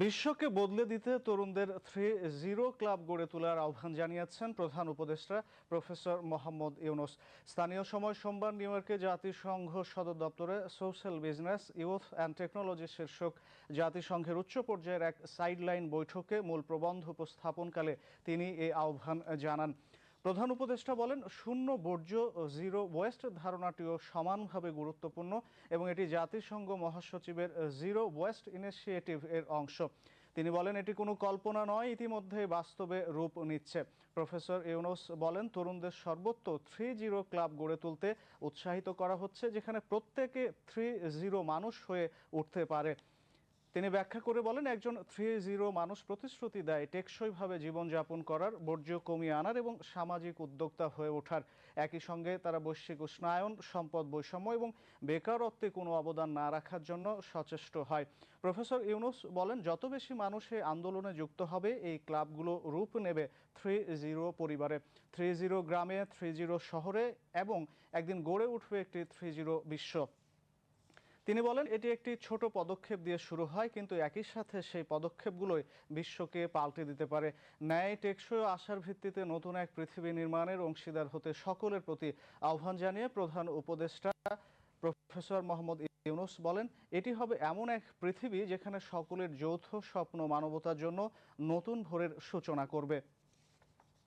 বিশ্বকে বদলে দিতে তরুণদের থ্রি জিরো ক্লাব গড়ে তোলার আহ্বান জানিয়েছেন প্রধান উপদেষ্টা প্রফেসর মোহাম্মদ ইউনুস। স্থানীয় সময় সোমবার নিউ ইয়র্কে জাতিসংঘ সদর দপ্তরে social business, youth and technology শীর্ষক জাতিসংঘের উচ্চ পর্যায়ের এক সাইডলাইন বৈঠকে মূল প্রবন্ধ উপস্থাপনকালে তিনি এই আহ্বান জানান। প্রধান উপদেষ্টা বলেন, শূন্য বর্জ্য জিরো ওয়েস্ট ধারণাটিও সমানভাবে গুরুত্বপূর্ণ এবং এটি জাতিসংঘ মহাসচিবের জিরো ওয়েস্ট ইনিশিয়েটিভ এর অংশ। তিনি বলেন, এটি কোনো কল্পনা নয়, ইতিমধ্যে বাস্তবে রূপ নিচ্ছে। প্রফেসর ইউনুস বলেন, তরুণদের সর্বত্র থ্রি জিরো ক্লাব গড়ে তুলতে উৎসাহিত করা হচ্ছে, যেখানে প্রত্যেকে থ্রি জিরো মানুষ হয়ে উঠতে পারে। তিনি ব্যাখ্যা করে বলেন, একজন থ্রি জিরো মানুষ প্রতিশ্রুতি দেয় টেকসইভাবে জীবনযাপন করার, বর্জ্য কমিয়ে আনার এবং সামাজিক উদ্যোক্তা হয়ে ওঠার। একই সঙ্গে তারা বৈশ্বিক উষ্ণায়ন, সম্পদ বৈষম্য এবং বেকারত্বে কোনো অবদান না রাখার জন্য সচেষ্ট হয়। প্রফেসর ইউনুস বলেন, যত বেশি মানুষ এই আন্দোলনে যুক্ত হবে, এই ক্লাবগুলো রূপ নেবে থ্রি জিরো পরিবারে। থ্রি জিরো গ্রামে, থ্রি জিরো শহরে এবং একদিন গড়ে উঠবে একটি থ্রি জিরো বিশ্ব। তিনি বলেন, এটি একটি ছোট পদক্ষেপ দিয়ে শুরু হয়, কিন্তু একই সাথে সেই পদক্ষেপগুলোই বিশ্বকে পাল্টে দিতে পারে। ন্যায় টেকসই আশার ভিত্তিতে নতুন এক পৃথিবী নির্মাণের অংশীদার হতে সকলের প্রতি আহ্বান জানিয়ে প্রধান উপদেষ্টা প্রফেসর মোহাম্মদ ইউনুস বলেন, এটি হবে এমন এক পৃথিবী যেখানে সকলের যৌথ স্বপ্ন মানবতার জন্য নতুন ভোরের সূচনা করবে।